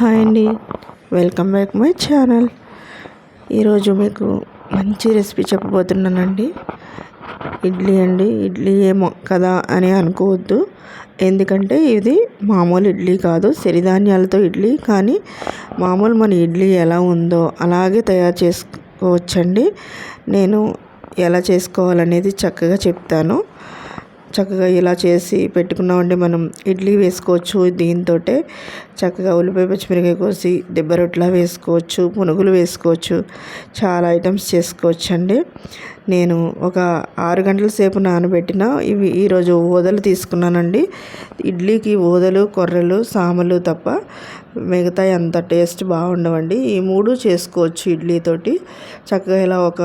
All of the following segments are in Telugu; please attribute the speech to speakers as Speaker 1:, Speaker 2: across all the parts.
Speaker 1: హాయ్ అండి. వెల్కమ్ బ్యాక్ మై ఛానల్ ఈరోజు మీకు మంచి రెసిపీ చెప్పబోతున్నానండి. ఇడ్లీ అండి. ఇడ్లీ ఏమో కదా అని అనుకోవద్దు. ఎందుకంటే ఇది మామూలు ఇడ్లీ కాదు. సిరిధాన్యాలతో ఇడ్లీ కానీ మామూలు మన ఇడ్లీ ఎలా ఉందో అలాగే తయారు చేసుకోవచ్చండి. నేను ఎలా చేసుకోవాలనేది చక్కగా చెప్తాను. చక్కగా ఇలా చేసి పెట్టుకున్నామంటే మనం. ఇడ్లీ వేసుకోవచ్చు దీంతో చక్కగా ఉల్లిపాయ పచ్చిమిరకాయ కోసి దెబ్బ రొట్టెలా వేసుకోవచ్చు పునుగులు వేసుకోవచ్చు చాలా ఐటమ్స్ చేసుకోవచ్చు అండి నేను ఒక ఆరు గంటల సేపు నానబెట్టిన ఇవి ఈరోజు ఊదలు తీసుకున్నానండి. ఇడ్లీకి ఊదలు కొర్రలు సామలు తప్ప మిగతా అంత టేస్ట్ బాగుండవండి. ఈ మూడు చేసుకోవచ్చు ఇడ్లీతోటి చక్కగా ఇలా ఒక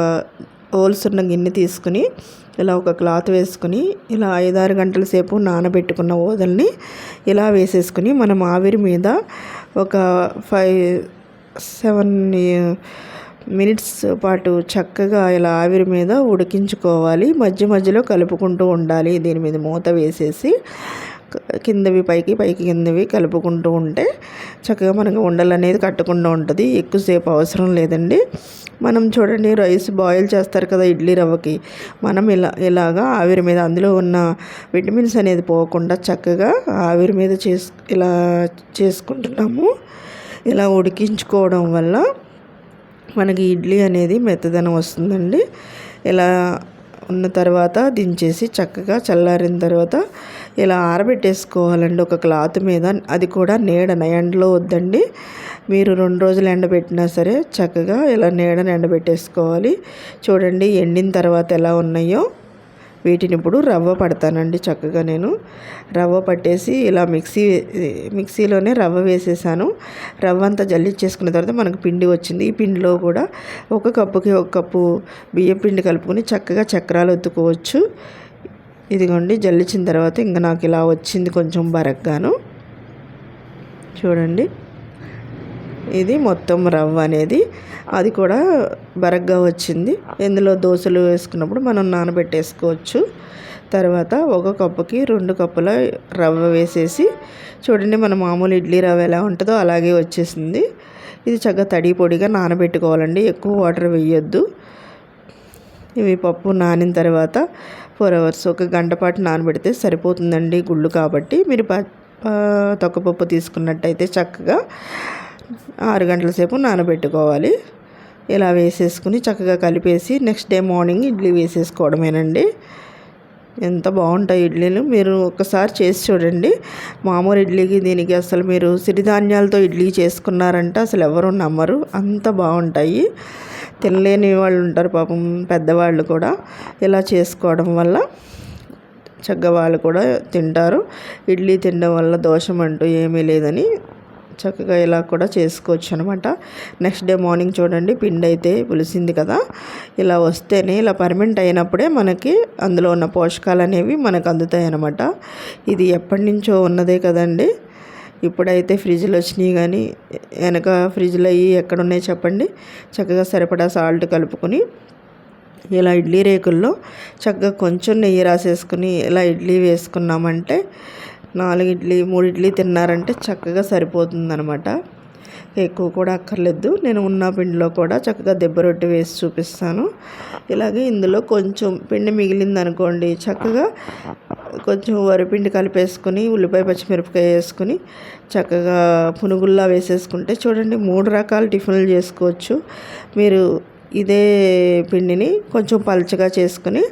Speaker 1: హోల్స్ ఉన్న గిన్నె తీసుకుని ఇలా ఒక క్లాత్ వేసుకుని ఇలా ఐదారు గంటల సేపు నానబెట్టుకున్న ఓదల్ని ఇలా వేసేసుకుని మనం ఆవిరి మీద ఒక ఫైవ్ సెవెన్ మినిట్స్ పాటు చక్కగా ఇలా ఆవిరి మీద ఉడికించుకోవాలి. మధ్య మధ్యలో కలుపుకుంటూ ఉండాలి. దీని మీద మూత వేసేసి కిందవి పైకి పైకి కిందవి కలుపుకుంటూ ఉంటే చక్కగా మనకు ఉండలు అనేది కట్టకుండా ఉంటుంది. ఎక్కువసేపు అవసరం లేదండి. మనం చూడండి రైస్ బాయిల్ చేస్తారు కదా ఇడ్లీ రవ్వకి. మనం ఇలా ఇలాగా ఆవిరి మీద అందులో ఉన్న విటమిన్స్ అనేది పోకుండా చక్కగా ఆవిరి మీద చేసు ఇలా చేసుకుంటున్నాము. ఇలా ఉడికించుకోవడం వల్ల మనకి ఇడ్లీ అనేది మెత్తదనం వస్తుందండి. ఇలా ఉన్న తర్వాత దించేసి చక్కగా చల్లారిన తర్వాత ఇలా ఆరబెట్టేసుకోవాలండి ఒక క్లాత్ మీద. అది కూడా నీడన ఎండలో వద్దండి. మీరు రెండు రోజులు ఎండబెట్టినా సరే చక్కగా ఇలా నీడన ఎండబెట్టేసుకోవాలి. చూడండి ఎండిన తర్వాత ఎలా ఉన్నాయో. వీటిని ఇప్పుడు రవ్వ పడతానండి చక్కగా నేను. రవ్వ పట్టేసి ఇలా మిక్సీ మిక్సీలోనే రవ్వ వేసేసాను. రవ్వ అంతా జల్లిచ్చేసుకున్న తర్వాత మనకు పిండి వచ్చింది. ఈ పిండిలో కూడా ఒక కప్పుకి ఒక కప్పు బియ్యం పిండి కలుపుకొని చక్కగా చక్రాలు ఒత్తుకోవచ్చు. ఇదిగోండి జల్లించిన తర్వాత ఇంకా నాకు ఇలా వచ్చింది కొంచెం బరగ్గాను. చూడండి ఇది మొత్తం రవ్వ అనేది. అది కూడా బరగ్గా వచ్చింది. ఇందులో దోశలు వేసుకున్నప్పుడు మనం నానబెట్టేసుకోవచ్చు. తర్వాత ఒక కప్పుకి రెండు కప్పుల రవ్వ వేసేసి చూడండి మన మామూలు ఇడ్లీ రవ్వ ఎలా ఉంటుందో అలాగే వచ్చేసింది. ఇది చక్కగా తడి పొడిగా నానబెట్టుకోవాలండి ఎక్కువ వాటర్ వేయొద్దు. ఇవి పప్పు నానిన తర్వాత ఫోర్ అవర్స్ ఒక గంట పాటు నానబెడితే సరిపోతుందండి గుళ్ళు కాబట్టి. మీరు తొక్కపప్పు తీసుకున్నట్టయితే చక్కగా ఆరు గంటల సేపు నానబెట్టుకోవాలి. ఇలా వేసేసుకుని చక్కగా కలిపేసి నెక్స్ట్ డే మార్నింగ్ ఇడ్లీ వేసేసుకోవడమేనండి. ఎంత బాగుంటాయి ఇడ్లీలు. మీరు ఒకసారి చేసి చూడండి. మామూలు ఇడ్లీకి దీనికి అసలు మీరు సిరిధాన్యాలతో ఇడ్లీ చేసుకున్నారంటే అసలు ఎవరు నమ్మరు. అంత బాగుంటాయి. తినలేని వాళ్ళు ఉంటారు పాపం పెద్దవాళ్ళు కూడా ఇలా చేసుకోవడం వల్ల చక్కగా వాళ్ళు కూడా తింటారు. ఇడ్లీ తినడం వల్ల దోషం అంటూ ఏమీ లేదని చక్కగా ఇలా కూడా చేసుకోవచ్చు అనమాట నెక్స్ట్ డే మార్నింగ్ చూడండి పిండి అయితే పులిసింది కదా. ఇలా వస్తేనే ఇలా పర్మనెంట్ అయినప్పుడే మనకి అందులో ఉన్న పోషకాలు అనేవి మనకు అందుతాయి అనమాట ఇది ఎప్పటి నుంచో ఉన్నదే కదండి. ఇప్పుడైతే ఫ్రిడ్జ్లు వచ్చినాయి కానీ వెనక ఫ్రిడ్జ్లు అయ్యి ఎక్కడున్నాయి చెప్పండి. చక్కగా సరిపడా సాల్ట్ కలుపుకొని ఇలా ఇడ్లీ రేకుల్లో చక్కగా కొంచెం నెయ్యి రాసేసుకుని ఇలా ఇడ్లీ వేసుకున్నామంటే నాలుగు ఇడ్లీ మూడు ఇడ్లీ తిన్నారంటే చక్కగా సరిపోతుందనమాట ఎక్కువ కూడా అక్కర్లేదు. నేను ఉన్న పిండిలో కూడా చక్కగా దెబ్బ రొట్టె వేసి చూపిస్తాను. ఇలాగే ఇందులో కొంచెం పిండి మిగిలింది అనుకోండి చక్కగా కొంచెం వరిపిండి కలిపేసుకుని ఉల్లిపాయ పచ్చిమిరపకాయ వేసుకుని చక్కగా పునుగుల్లా వేసేసుకుంటే చూడండి మూడు రకాల టిఫిన్లు చేసుకోవచ్చు. మీరు ఇదే పిండిని కొంచెం పలచగా చేసుకుని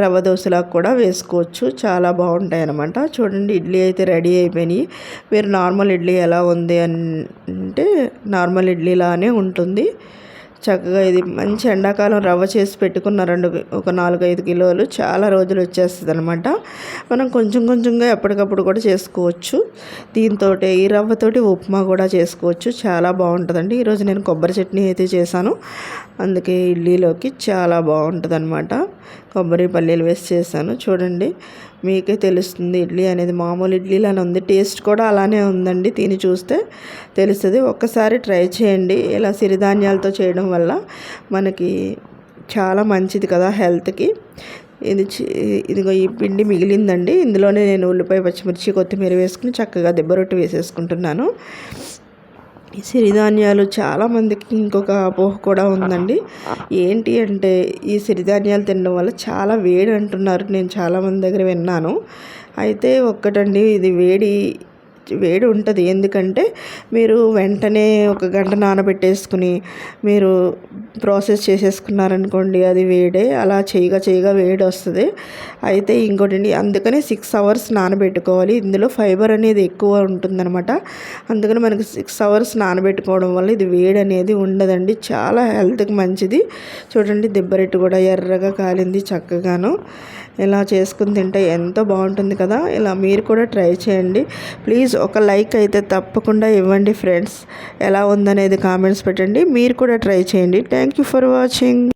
Speaker 1: రవ్వ దోశలా కూడా వేసుకోవచ్చు. చాలా బాగుంటాయి అన్నమాట చూడండి ఇడ్లీ అయితే రెడీ అయిపోయినాయి. మీరు నార్మల్ ఇడ్లీ ఎలా ఉంది అంటే నార్మల్ ఇడ్లీలానే ఉంటుంది. చక్కగా ఇది మంచి ఎండాకాలం రవ్వ చేసి పెట్టుకున్న రెండు ఒక నాలుగు ఐదు కిలోలు చాలా రోజులు వచ్చేస్తుంది అనమాట మనం కొంచెం కొంచెంగా ఎప్పటికప్పుడు కూడా చేసుకోవచ్చు. దీంతో ఈ రవ్వతోటి ఉప్మా కూడా చేసుకోవచ్చు. చాలా బాగుంటుందండి. ఈరోజు నేను కొబ్బరి చట్నీ అయితే చేశాను. అందుకే ఇడ్లీలోకి చాలా బాగుంటుంది అనమాట కొబ్బరి పల్లీలు వేసి చేశాను. చూడండి మీకే తెలుస్తుంది ఇడ్లీ అనేది మామూలు ఇడ్లీలానే ఉంది. టేస్ట్ కూడా అలానే ఉందండి. తిని చూస్తే తెలుస్తుంది. ఒక్కసారి ట్రై చేయండి. ఇలా సిరిధాన్యాలతో చేయడం వల్ల మనకి చాలా మంచిది కదా హెల్త్కి. ఇది ఇదిగో ఈ పిండి మిగిలిందండి. ఇందులోనే నేను ఉల్లిపాయ పచ్చిమిర్చి కొత్తిమీర వేసుకుని చక్కగా దెబ్బ రొట్టె వేసేసుకుంటున్నాను. ఈ సిరిధాన్యాలు చాలామందికి ఇంకొక అపోహ కూడా ఉందండి. ఏంటి అంటే ఈ సిరిధాన్యాలు తినడం వల్ల చాలా వేడి అంటున్నారు. నేను చాలామంది దగ్గర విన్నాను. అయితే ఒక్కటండి ఇది వేడి వేడి ఉంటుంది. ఎందుకంటే మీరు వెంటనే ఒక గంట నానబెట్టేసుకుని మీరు ప్రాసెస్ చేసేసుకున్నారనుకోండి అది వేడే. అలా చేయగా చేయగా వేడి వస్తుంది. అయితే ఇంకోటి అందుకనే సిక్స్ అవర్స్ నానబెట్టుకోవాలి. ఇందులో ఫైబర్ అనేది ఎక్కువ ఉంటుందన్నమాట. అందుకని మనకి సిక్స్ అవర్స్ నానబెట్టుకోవడం వల్ల ఇది వేడి అనేది ఉండదండి. చాలా హెల్త్కి మంచిది. చూడండి దిబ్బరెట్టు కూడా ఎర్రగా కాలింది చక్కగాను. ఇలా చేసుకుని తింటే ఎంతో బాగుంటుంది కదా? ఇలా మీరు కూడా ట్రై చేయండి. ప్లీజ్ ఒక లైక్ అయితే తప్పకుండా ఇవ్వండి ఫ్రెండ్స్. ఎలా ఉందనేది కామెంట్స్ పెట్టండి. మీరు కూడా ట్రై చేయండి. Thank you for watching.